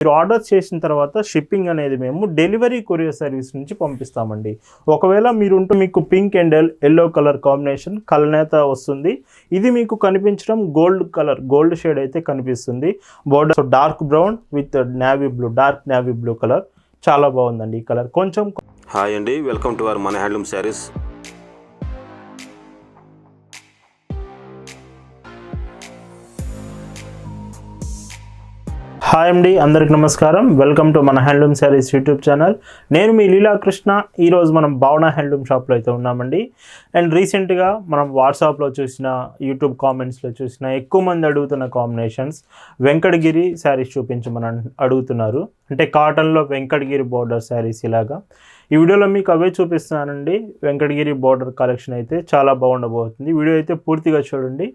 మీరు ఆర్డర్ చేసిన తర్వాత షిప్పింగ్ అనేది మేము డెలివరీ కొరియర్ సర్వీస్ నుంచి పంపిస్తామండి. ఒకవేళ మీరు ఉంటే మీకు pink and yellow colour combination కలనేత వస్తుంది. ఇది మీకు కనిపించడం గోల్డ్ కలర్ గోల్డ్ షేడ్ అయితే కనిపిస్తుంది. Border dark brown with navy blue dark navy blue colour చాలా బాగుందండి ఈ కలర్. కొంచెం హాయ్ అండి వెల్కమ్ టు అవర్ మన హ్యాండ్లూమ్ శారీస్. హాయ్ అండి అందరికి నమస్కారం. వెల్కమ్ టు మన హ్యాండ్లూమ్ శారీస్ యూట్యూబ్ ఛానల్. నేను మీ లీలాకృష్ణ ఈరోజు మనం భావన హ్యాండ్లూమ్ షాప్లో అయితే ఉన్నామండి. అండ్ రీసెంట్గా మనం వాట్సాప్లో చూసిన యూట్యూబ్ కామెంట్స్లో చూసిన ఎక్కువ మంది అడుగుతున్న కాంబినేషన్స్ వెంకటగిరి శారీస్ చూపించమని అడుగుతున్నారు. అంటే కాటన్లో వెంకటగిరి బోర్డర్ శారీస్ ఇలాగా. ఈ వీడియోలో మీకు అవే చూపిస్తున్నానండి. వెంకటగిరి బార్డర్ కలెక్షన్ అయితే చాలా బాగుండబోతుంది. వీడియో అయితే పూర్తిగా చూడండి.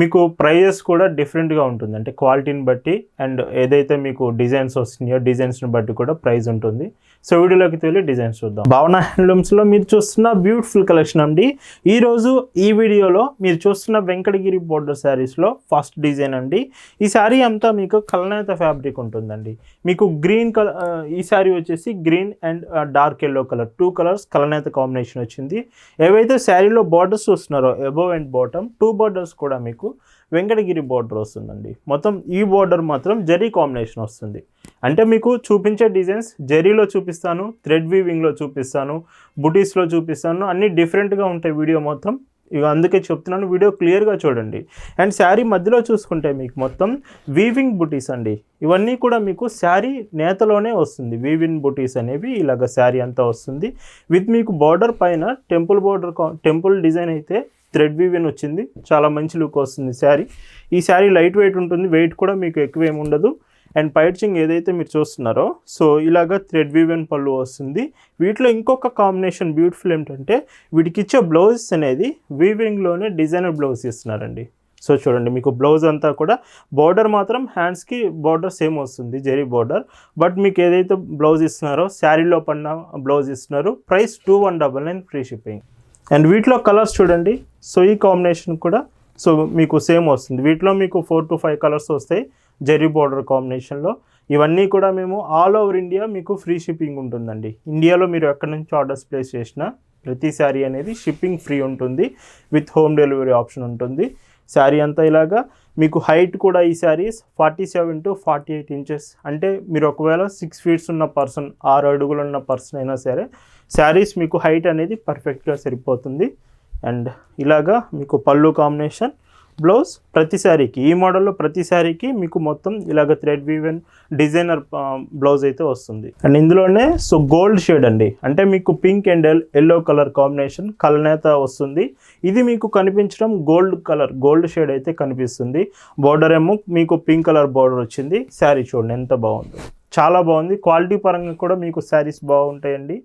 మీకు ప్రైజెస్ కూడా డిఫరెంట్గా ఉంటుంది. అంటే క్వాలిటీని బట్టి అండ్ ఏదైతే మీకు డిజైన్స్ వస్తున్నాయో డిజైన్స్ని బట్టి కూడా ప్రైస్ ఉంటుంది. సో వీడియోలోకి వెళ్ళి డిజైన్స్ చూద్దాం. భావన హ్యాండ్లూమ్స్లో మీరు చూస్తున్న బ్యూటిఫుల్ కలెక్షన్ అండి. ఈరోజు ఈ వీడియోలో మీరు చూస్తున్న వెంకటగిరి బోర్డర్ శారీస్లో ఫస్ట్ డిజైన్ అండి. ఈ శారీ అంతా మీకు కలనేత ఫ్యాబ్రిక్ ఉంటుందండి. మీకు గ్రీన్ కలర్ ఈ శారీ వచ్చేసి green and dark yellow colour two colours కలనేత combination వచ్చింది. ఏవైతే శారీలో బార్డర్స్ చూస్తున్నారో above and bottom two borders కూడా మీకు వెంకటగిరి బార్డర్ వస్తుందండి. మొత్తం ఈ బార్డర్ మాత్రం జరీ కాంబినేషన్ వస్తుంది. అంటే మీకు చూపించే డిజైన్స్ జరీలో చూపిస్తాను థ్రెడ్ వీవింగ్లో చూపిస్తాను బుటీస్లో చూపిస్తాను అన్నీ డిఫరెంట్గా ఉంటాయి వీడియో మొత్తం. ఇక అందుకే చెప్తున్నాను వీడియో క్లియర్గా చూడండి. అండ్ శారీ మధ్యలో చూసుకుంటే మీకు మొత్తం వీవింగ్ బుటీస్ అండి. ఇవన్నీ కూడా మీకు శారీ నేతలోనే వస్తుంది. వీవింగ్ బుటీస్ అనేవి ఇలాగ శారీ అంతా వస్తుంది. విత్ మీకు బార్డర్ పైన టెంపుల్ బార్డర్ టెంపుల్ డిజైన్ అయితే థ్రెడ్ వీవిన్ వచ్చింది. చాలా మంచి లుక్ వస్తుంది శారీ. ఈ శారీ లైట్ వెయిట్ ఉంటుంది. వెయిట్ కూడా మీకు ఎక్కువ ఏమి ఉండదు. అండ్ పైచింగ్ ఏదైతే మీరు చూస్తున్నారో సో ఇలాగ థ్రెడ్ వీవెన్ పళ్ళు వస్తుంది. వీటిలో ఇంకొక కాంబినేషన్ బ్యూటిఫుల్ ఏంటంటే వీటికి ఇచ్చే బ్లౌజెస్ అనేది వీవింగ్లోనే డిజైనర్ బ్లౌజ్ ఇస్తున్నారండి సో చూడండి మీకు బ్లౌజ్ అంతా కూడా బార్డర్ మాత్రం హ్యాండ్స్కి బార్డర్ సేమ్ వస్తుంది జెరీ బార్డర్ బట్ మీకు ఏదైతే బ్లౌజ్ ఇస్తున్నారో శారీలో పడిన బ్లౌజ్ ఇస్తున్నారు price two one double nine free shipping. And వీటిలో కలర్స్ చూడండి సో ఈ కాంబినేషన్ కూడా సో మీకు సేమ్ వస్తుంది. వీటిలో మీకు ఫోర్ టు ఫైవ్ కలర్స్ వస్తాయి. జెర్రీ బోర్డర్ కాంబినేషన్లో. ఇవన్నీ కూడా మేము ఆల్ ఓవర్ ఇండియా మీకు ఫ్రీ షిప్పింగ్ ఉంటుందండి. ఇండియాలో మీరు ఎక్కడి నుంచి ఆర్డర్స్ ప్లేస్ చేసినా ప్రతి శారీ అనేది షిప్పింగ్ ఫ్రీ ఉంటుంది. విత్ హోమ్ డెలివరీ ఆప్షన్ ఉంటుంది. శారీ అంతా ఇలాగా మీకు హైట్ కూడా ఈ saris forty seven to forty eight inches. అంటే మీరు ఒకవేళ సిక్స్ ఫీట్స్ ఉన్న పర్సన్ ఆరు అడుగులు ఉన్న పర్సన్ అయినా సరే శారీస్ మీకు హైట్ అనేది పర్ఫెక్ట్గా సరిపోతుంది. అండ్ ఇలాగా మీకు పళ్ళు కాంబినేషన్ బ్లౌజ్ ప్రతి శారీకి ఈ మోడల్లో ప్రతి శారీకి మీకు మొత్తం ఇలాగ థ్రెడ్ వీవెన్ డిజైనర్ బ్లౌజ్ అయితే వస్తుంది. అండ్ ఇందులోనే సో గోల్డ్ షేడ్ అండి. అంటే మీకు pink and yellow colour combination కలనేత వస్తుంది. ఇది మీకు కనిపించడం గోల్డ్ కలర్ గోల్డ్ షేడ్ అయితే కనిపిస్తుంది. బార్డర్ ఏమో మీకు పింక్ కలర్ బార్డర్ వచ్చింది. శారీ చూడండి ఎంత బాగుందో. చాలా బాగుంది. క్వాలిటీ పరంగా కూడా మీకు శారీస్ బాగుంటాయండి.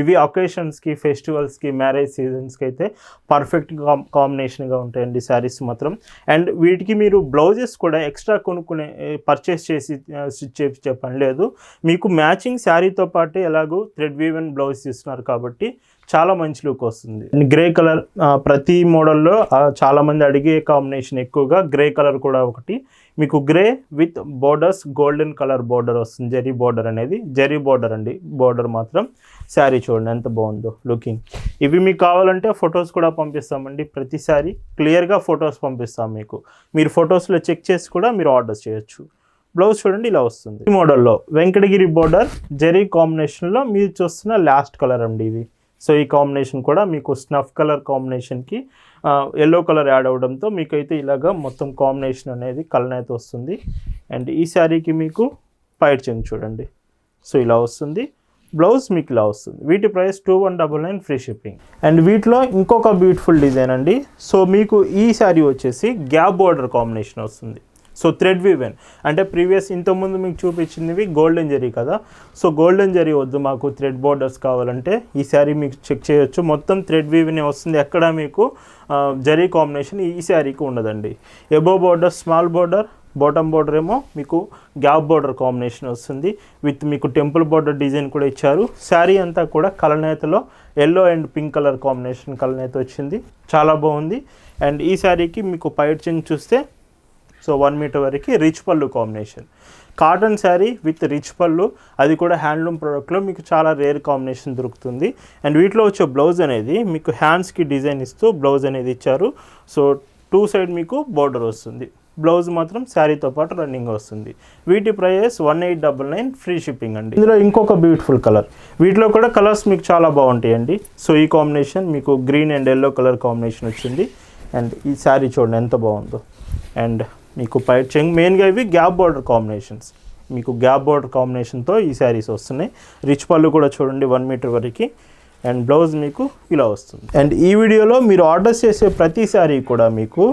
ఇవి అకేషన్స్కి ఫెస్టివల్స్కి మ్యారేజ్ సీజన్స్కి అయితే పర్ఫెక్ట్ కాంబినేషన్గా ఉంటాయండి శారీస్ మాత్రం. అండ్ వీటికి మీరు బ్లౌజెస్ కూడా ఎక్స్ట్రా కొనుక్కునే పర్చేస్ చేసి స్టిచ్ చేసి చెప్పని లేదు. మీకు మ్యాచింగ్ శారీతో పాటు ఎలాగో థ్రెడ్ వీవెన్ బ్లౌజ్ ఇస్తున్నారు కాబట్టి చాలా మంచి లుక్ వస్తుంది. గ్రే కలర్ ప్రతి మోడల్లో చాలా మంది అడిగే కాంబినేషన్ ఎక్కువగా గ్రే కలర్ కూడా ఒకటి. మీకు grey with borders golden colour border వస్తుంది. జరీ బోర్డర్ అనేది. జరీ బోర్డర్ అండి. బోర్డర్ మాత్రం శారీ చూడండి ఎంత బాగుందో లుకింగ్ ఇవి మీకు కావాలంటే ఫొటోస్ కూడా పంపిస్తామండి. ప్రతిసారి క్లియర్గా ఫొటోస్ పంపిస్తాం మీకు. మీరు ఫొటోస్లో చెక్ చేసి కూడా మీరు ఆర్డర్ చేయొచ్చు. బ్లౌజ్ చూడండి ఇలా వస్తుంది. ఈ మోడల్లో వెంకటగిరి బోర్డర్ జరీ కాంబినేషన్లో మీరు చూస్తున్న లాస్ట్ కలర్ అండి ఇది. సో ఈ కాంబినేషన్ కూడా మీకు స్నఫ్ కలర్ కాంబినేషన్కి ఎల్లో కలర్ యాడ్ అవడంతో మీకైతే ఇలాగా మొత్తం కాంబినేషన్ అనేది కలర్ అయితే వస్తుంది. అండ్ ఈ శారీకి మీకు పైట్ చెంగు చూడండి. సో ఇలా వస్తుంది. బ్లౌజ్ మీకు ఇలా వస్తుంది. వీటి price two one double nine free shipping. And వీటిలో ఇంకొక బ్యూటిఫుల్ డిజైన్ అండి. సో మీకు ఈ శారీ వచ్చేసి గ్యాప్ బార్డర్ కాంబినేషన్ వస్తుంది. సో థ్రెడ్ వివెన్ అంటే ప్రీవియస్ ఇంతకుముందు మీకు చూపించినవి గోల్డెన్ జరీ కదా. సో గోల్డెన్ జరీ వద్దు మాకు థ్రెడ్ బోర్డర్స్ కావాలంటే. ఈ శారీ మీకు చెక్ చేయొచ్చు. మొత్తం థ్రెడ్ వీవెన్ వస్తుంది. ఎక్కడ మీకు జరీ కాంబినేషన్ ఈ శారీకి ఉండదండి. Above border small border bottom border ఏమో మీకు గ్యాప్ బోర్డర్ కాంబినేషన్ వస్తుంది. విత్ మీకు టెంపుల్ బోర్డర్ డిజైన్ కూడా ఇచ్చారు. శారీ అంతా కూడా కలనేతలో yellow and pink colour combination కలనేత వచ్చింది. చాలా బాగుంది. అండ్ ఈ శారీకి మీకు పైట్ చూస్తే సో వన్ మీటర్ వరకు రిచ్ పళ్ళు combination. Cotton sari with rich పళ్ళు అది కూడా హ్యాండ్లూమ్ ప్రోడక్ట్లో మీకు చాలా రేర్ కాంబినేషన్ దొరుకుతుంది. అండ్ వీటిలో వచ్చే బ్లౌజ్ అనేది మీకు హ్యాండ్స్కి డిజైన్ ఇస్తూ బ్లౌజ్ అనేది ఇచ్చారు. సో టూ సైడ్ మీకు బోర్డర్ వస్తుంది. బ్లౌజ్ మాత్రం శారీతో పాటు రన్నింగ్ వస్తుంది. వీటి price one eight double nine free shipping అండి. ఇందులో ఇంకొక బ్యూటిఫుల్ కలర్. వీటిలో కూడా కలర్స్ మీకు చాలా బాగుంటాయండి. సో ఈ కాంబినేషన్ మీకు green and yellow colour combination వచ్చింది. అండ్ ఈ శారీ చూడండి ఎంత బాగుందో. అండ్ మీకు పై చెంగ్ మెయిన్గా ఇవి గ్యాప్ బార్డర్ కాంబినేషన్స్. మీకు గ్యాప్ బార్డర్ కాంబినేషన్తో ఈ శారీస్ వస్తున్నాయి. రిచ్ పళ్ళు కూడా చూడండి వన్ మీటర్ వరకు. అండ్ బ్లౌజ్ మీకు ఇలా వస్తుంది. అండ్ ఈ వీడియోలో మీరు ఆర్డర్ చేసే ప్రతి శారీ కూడా మీకు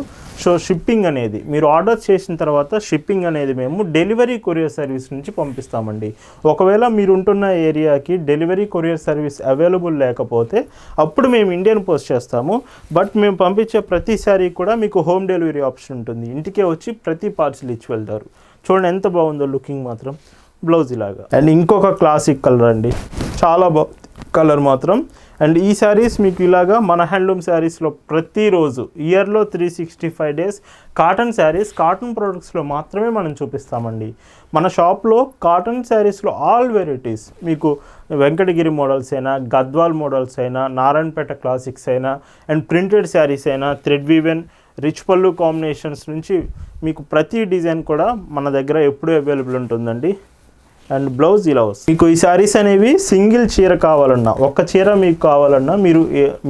సో షిప్పింగ్ అనేది మీరు ఆర్డర్ చేసిన తర్వాత షిప్పింగ్ అనేది మేము డెలివరీ కొరియర్ సర్వీస్ నుంచి పంపిస్తామండి. ఒకవేళ మీరు ఉంటున్న ఏరియాకి డెలివరీ కొరియర్ సర్వీస్ అవైలబుల్ లేకపోతే అప్పుడు మేము ఇండియన్ పోస్ట్ చేస్తాము. బట్ మేము పంపించే ప్రతి శారీ కూడా మీకు హోమ్ డెలివరీ ఆప్షన్ ఉంటుంది. ఇంటికే వచ్చి ప్రతి పార్సిల్ ఇచ్చి వెళ్తారు. చూడండి ఎంత బాగుందో లుకింగ్ మాత్రం బ్లౌజ్ ఇలాగా. అండ్ ఇంకొక క్లాసిక్ కలర్ అండి. చాలా బా కలర్ మాత్రం. అండ్ ఈ శారీస్ మీకు ఇలాగా మన హ్యాండ్లూమ్ శారీస్లో ప్రతిరోజు ఇయర్లో three sixty five days cotton saris cotton ప్రోడక్ట్స్లో మాత్రమే మనం చూపిస్తామండి. మన షాప్లో కాటన్ శారీస్లో ఆల్ వెరైటీస్ మీకు వెంకటగిరి మోడల్స్ అయినా గద్వాల్ మోడల్స్ అయినా నారాయణపేట క్లాసిక్స్ అయినా అండ్ ప్రింటెడ్ శారీస్ అయినా థ్రెడ్ వీవెన్ రిచ్ పళ్ళు కాంబినేషన్స్ నుంచి మీకు ప్రతి డిజైన్ కూడా మన దగ్గర ఎప్పుడూ అవైలబుల్ ఉంటుందండి. అండ్ బ్లౌజ్ ఇలా వస్తుంది. మీకు ఈ శారీస్ అనేవి సింగిల్ చీర కావాలన్నా ఒక్క చీర మీకు కావాలన్నా మీరు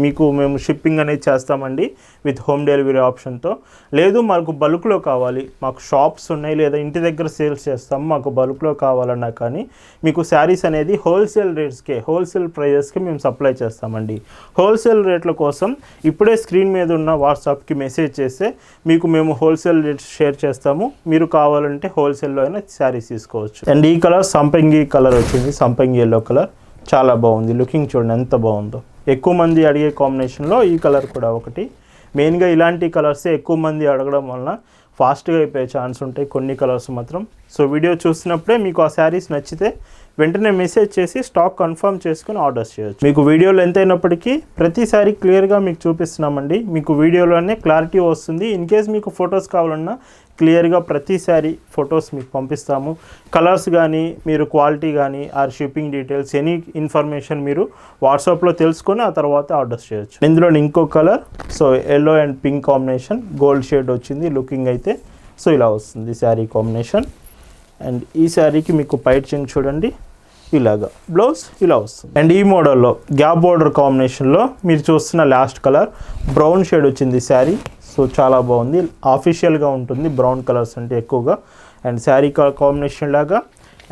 మీకు మేము షిప్పింగ్ అనేది చేస్తామండి విత్ హోమ్ డెలివరీ ఆప్షన్తో. లేదు మాకు బల్క్లో కావాలి. మాకు షాప్స్ ఉన్నాయి లేదా ఇంటి దగ్గర సేల్స్ చేస్తాం మాకు బల్క్లో కావాలన్నా కానీ మీకు శారీస్ అనేది హోల్సేల్ రేట్స్కే హోల్సేల్ ప్రైజెస్కి మేము సప్లై చేస్తామండి. హోల్సేల్ రేట్ల కోసం ఇప్పుడే స్క్రీన్ మీద ఉన్న వాట్సాప్కి మెసేజ్ చేస్తే మీకు మేము హోల్సేల్ రేట్స్ షేర్ చేస్తాము. మీరు కావాలంటే హోల్సేల్లో అయినా శారీస్ తీసుకోవచ్చు. అండ్ ఈ కలర్ సంపంగి కలర్ వచ్చింది. సంపంగి ఎల్లో కలర్. చాలా బాగుంది. లుకింగ్ చూడండి ఎంత బాగుందో. ఎక్కువ మంది అడిగే కాంబినేషన్లో ఈ కలర్ కూడా ఒకటి. మెయిన్గా ఇలాంటి కలర్సే ఎక్కువ మంది అడగడం వలన ఫాస్ట్గా అయిపోయే ఛాన్స్ ఉంటాయి. కొన్ని కలర్స్ మాత్రం. సో వీడియో చూసినప్పుడే మీకు ఆ శారీస్ నచ్చితే వెంటనే మెసేజ్ చేసి స్టాక్ కన్ఫర్మ్ చేసుకుని ఆర్డర్స్ చేయొచ్చు. మీకు వీడియోలు ఎంత అయినప్పటికీ ప్రతిసారి క్లియర్గా మీకు చూపిస్తున్నామండి. మీకు వీడియోలోనే క్లారిటీ వస్తుంది. ఇన్ కేస్ మీకు ఫొటోస్ కావాలన్నా క్లియర్గా ప్రతిసారి ఫొటోస్ మీకు పంపిస్తాము. కలర్స్ కానీ మీరు క్వాలిటీ కానీ or shipping details any information మీరు వాట్సాప్లో తెలుసుకొని ఆ తర్వాత ఆర్డర్స్ చేయొచ్చు. ఇందులో ఇంకో colour so yellow and pink combination gold shade వచ్చింది లుకింగ్ అయితే. సో ఇలా వస్తుంది శారీ కాంబినేషన్ అండ్ ఈ శారీకి మీకు పైట్ చెంగ్ చూడండి. ఇలాగా. బ్లౌజ్ ఇలా వస్తుంది. అండ్ ఈ మోడల్లో గ్యాప్ బోర్డర్ కాంబినేషన్లో మీరు చూస్తున్న లాస్ట్ కలర్ బ్రౌన్ షేడ్ వచ్చింది శారీ. సో చాలా బాగుంది. ఆఫీషియల్గా ఉంటుంది బ్రౌన్ కలర్స్ అంటే ఎక్కువగా. అండ్ శారీ కాంబినేషన్ లాగా.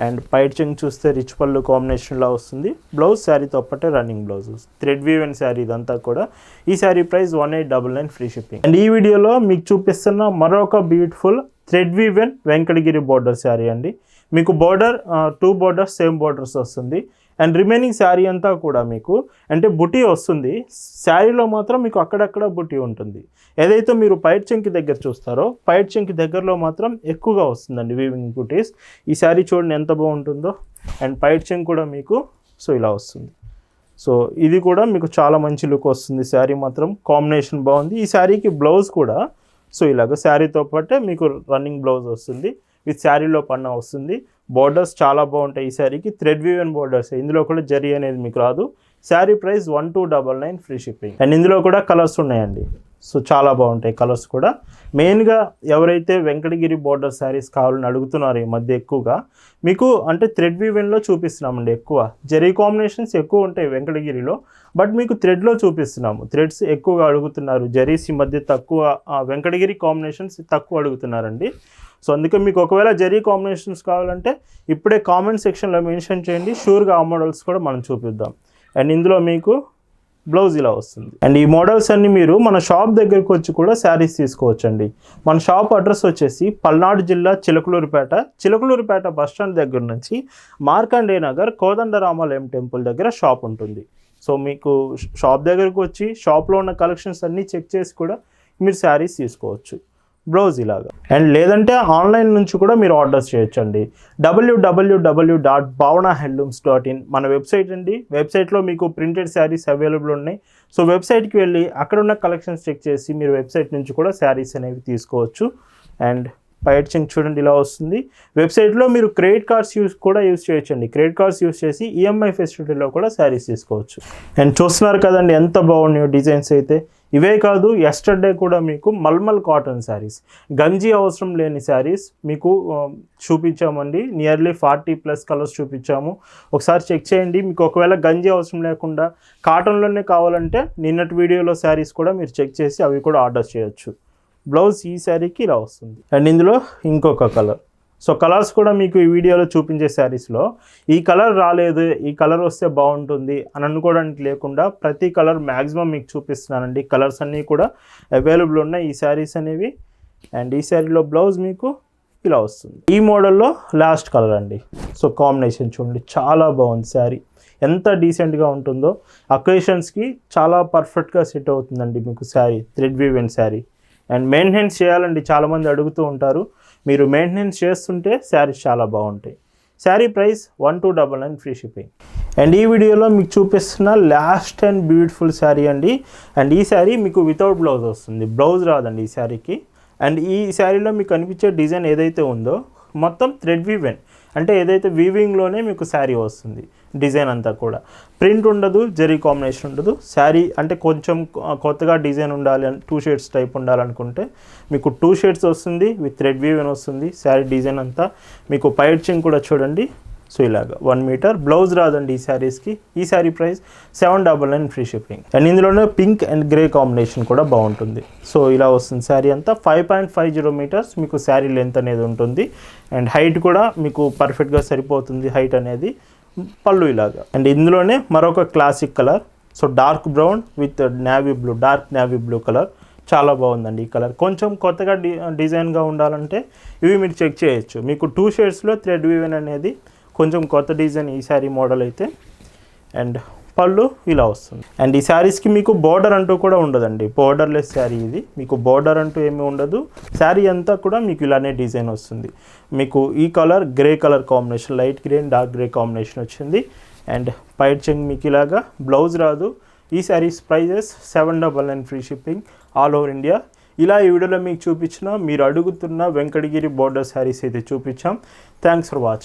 అండ్ పైట్ చెంగ్ చూస్తే రిచ్ పళ్ళు కాంబినేషన్లా వస్తుంది. బ్లౌజ్ శారీతో పాటే running blouse thread weave and sari ఇదంతా కూడా. ఈ sari price one eight double nine free shipping and ఈ వీడియోలో మీకు చూపిస్తున్న మరొక beautiful thread woven Venkatagiri border sari అండి. మీకు border two borders same borders వస్తుంది. అండ్ రిమైనింగ్ శారీ అంతా కూడా మీకు అంటే బుటీ వస్తుంది. శారీలో మాత్రం మీకు అక్కడక్కడ బుటీ ఉంటుంది. ఏదైతే మీరు పైట్ చెంకి దగ్గర చూస్తారో పైట్ చెంకి దగ్గరలో మాత్రం ఎక్కువగా వస్తుందండి వీవింగ్ బుటీస్ ఈ శారీ చూడండి ఎంత బాగుంటుందో. అండ్ పైట్ చెంక్ కూడా మీకు సో ఇలా వస్తుంది. సో ఇది కూడా మీకు చాలా మంచి లుక్ వస్తుంది. శారీ మాత్రం కాంబినేషన్ బాగుంది. ఈ శారీకి బ్లౌజ్ కూడా సో ఇలాగ శారీతో పాటే మీకు రన్నింగ్ బ్లౌజ్ వస్తుంది విత్ శారీలో పన్న వస్తుంది. బోర్డర్స్ చాలా బాగుంటాయి ఈ శారీకి. థ్రెడ్ వీవెన్ బోర్డర్స్ ఇందులో కూడా జరీ అనేది మీకు రాదు. Sari price one two double nine free shipping. And ఇందులో కూడా కలర్స్ ఉన్నాయండి. సో చాలా బాగుంటాయి కలర్స్ కూడా. మెయిన్గా ఎవరైతే వెంకటగిరి బోర్డర్ శారీస్ కావాలని అడుగుతున్నారు ఈ మధ్య ఎక్కువగా మీకు అంటే థ్రెడ్ వీవెన్లో చూపిస్తున్నామండి ఎక్కువ. జరీ కాంబినేషన్స్ ఎక్కువ ఉంటాయి వెంకటగిరిలో బట్ మీకు థ్రెడ్లో చూపిస్తున్నాము. థ్రెడ్స్ ఎక్కువగా అడుగుతున్నారు జరీస్ ఈ మధ్య తక్కువ వెంకటగిరి కాంబినేషన్స్ తక్కువ అడుగుతున్నారండి. సో అందుకే మీకు ఒకవేళ జరీ కాంబినేషన్స్ కావాలంటే ఇప్పుడే కామెంట్ సెక్షన్లో మెన్షన్ చేయండి షూర్గా ఆ మోడల్స్ కూడా మనం చూపిద్దాం. అండ్ ఇందులో మీకు బ్లౌజ్ ఇలా వస్తుంది. అండ్ ఈ మోడల్స్ అన్ని మీరు మన షాప్ దగ్గరకు వచ్చి కూడా శారీస్ తీసుకోవచ్చండి. మన షాప్ అడ్రస్ వచ్చేసి పల్నాడు జిల్లా చిలకలూరుపేట చిలకలూరుపేట బస్ స్టాండ్ దగ్గర నుంచి మార్కండే నగర్ కోదండరామాలయం టెంపుల్ దగ్గర షాప్ ఉంటుంది. సో మీకు షాప్ దగ్గరకు వచ్చి షాప్లో ఉన్న కలెక్షన్స్ అన్నీ చెక్ చేసి కూడా మీరు శారీస్ తీసుకోవచ్చు. బ్లౌజ్ ఇలాగా. అండ్ లేదంటే ఆన్లైన్ నుంచి కూడా మీరు ఆర్డర్స్ చేయొచ్చండి. W W W dot Bhavana handlooms dot in మన వెబ్సైట్ అండి. వెబ్సైట్లో మీకు ప్రింటెడ్ శారీస్ అవైలబుల్ ఉన్నాయి. సో వెబ్సైట్కి వెళ్ళి అక్కడ ఉన్న కలెక్షన్స్ చెక్ చేసి మీరు వెబ్సైట్ నుంచి కూడా శారీస్ అనేవి తీసుకోవచ్చు. అండ్ పైచింగ్ చూడండి ఇలా వస్తుంది. వెబ్సైట్లో మీరు క్రెడిట్ కార్డ్స్ యూస్ కూడా యూస్ చేయొచ్చండి. క్రెడిట్ కార్డ్స్ యూస్ చేసి ఈఎంఐ ఫెసిలిటీలో కూడా శారీస్ తీసుకోవచ్చు. అండ్ చూస్తున్నారు కదండి ఎంత బాగున్నాయో డిజైన్స్ అయితే. ఇవే కాదు ఎస్టర్డే కూడా మీకు మల్మల్ కాటన్ శారీస్. గంజి అవసరం లేని శారీస్ మీకు చూపించామండి. నియర్లీ ఫార్టీ ప్లస్ కలర్స్ చూపించాము. ఒకసారి చెక్ చేయండి. మీకు ఒకవేళ గంజి అవసరం లేకుండా కాటన్లోనే కావాలంటే నిన్నటి వీడియోలో శారీస్ కూడా మీరు చెక్ చేసి అవి కూడా ఆర్డర్ చేయొచ్చు. బ్లౌజ్ ఈ శారీకి ఇలా వస్తుంది. అండ్ ఇందులో ఇంకొక కలర్ సో కలర్స్ కూడా మీకు ఈ వీడియోలో చూపించే శారీస్లో ఈ కలర్ రాలేదు ఈ కలర్ వస్తే బాగుంటుంది అని అనుకోవడానికి లేకుండా ప్రతి కలర్ మ్యాక్సిమం మీకు చూపిస్తున్నానండి. కలర్స్ అన్నీ కూడా అవైలబుల్ ఉన్నాయి ఈ శారీస్ అనేవి. అండ్ ఈ శారీలో బ్లౌజ్ మీకు ఇలా వస్తుంది. ఈ మోడల్లో లాస్ట్ కలర్ అండి. సో కాంబినేషన్ చూడండి చాలా బాగుంది శారీ. ఎంత డీసెంట్గా ఉంటుందో అకేషన్స్కి చాలా పర్ఫెక్ట్గా సెట్ అవుతుందండి మీకు sari thread woven sari. And maintenance చేయాలండి చాలామంది అడుగుతూ ఉంటారు. మీరు మెయింటెనెన్స్ చేస్తుంటే శారీస్ చాలా బాగుంటాయి. Sari price one two double nine free shipping. And ఈ వీడియోలో మీకు చూపిస్తున్న లాస్ట్ అండ్ బ్యూటిఫుల్ శారీ అండి. అండ్ ఈ శారీ మీకు వితౌట్ బ్లౌజ్ వస్తుంది. బ్లౌజ్ రాదండి ఈ శారీకి. అండ్ ఈ శారీలో మీకు కనిపించే డిజైన్ ఏదైతే ఉందో మొత్తం థ్రెడ్ వీవెన్ అంటే ఏదైతే వీవింగ్లోనే మీకు శారీ వస్తుంది డిజైన్ అంతా కూడా. ప్రింట్ ఉండదు జరీ కాంబినేషన్ ఉండదు. శారీ అంటే కొంచెం కొత్తగా డిజైన్ ఉండాలి టూ షేడ్స్ టైప్ ఉండాలనుకుంటే మీకు టూ షేడ్స్ వస్తుంది విత్ థ్రెడ్ వీవెన్ వస్తుంది శారీ డిజైన్ అంతా. మీకు పైడ్చింగ్ కూడా చూడండి సో ఇలాగా వన్ మీటర్. బ్లౌజ్ రాదండి ఈ శారీస్కి. ఈ sari price seven double nine free shipping. And ఇందులోనే పింక్ అండ్ గ్రే కాంబినేషన్ కూడా బాగుంటుంది. సో ఇలా వస్తుంది శారీ అంతా. Five point five zero metres మీకు శారీ లెంత్ అనేది ఉంటుంది. అండ్ హైట్ కూడా మీకు పర్ఫెక్ట్గా సరిపోతుంది హైట్ అనేది. పళ్ళు ఇలాగా. అండ్ ఇందులోనే మరొక classic colour. So dark brown with navy blue dark navy blue colour. చాలా బాగుందండి ఈ కలర్. కొంచెం కొత్తగా డి డిజైన్గా ఉండాలంటే ఇవి మీరు చెక్ చేయొచ్చు. మీకు టూ షేడ్స్లో థ్రెడ్ వివెన్ అనేది కొంచెం కొత్త డిజైన్ ఈ శారీ మోడల్ అయితే. అండ్ పళ్ళు ఇలా వస్తుంది. అండ్ ఈ శారీస్కి మీకు బోర్డర్ అంటూ కూడా ఉండదండి. బోర్డర్లెస్ శారీ ఇది. మీకు బోర్డర్ అంటూ ఏమీ ఉండదు. శారీ అంతా కూడా మీకు ఇలానే డిజైన్ వస్తుంది. మీకు ఈ colour grey colour combination light grey and dark grey combination వచ్చింది. అండ్ పైట్ చెంగ్ మీకు ఇలాగా బ్లౌజ్ రాదు. ఈ saris prices seven double nine free shipping all over India. ఇలా ఈ వీడియోలో మీకు చూపించిన మీరు అడుగుతున్న వెంకటగిరి బోర్డర్ శారీస్ అయితే చూపించాం. Thanks for watching.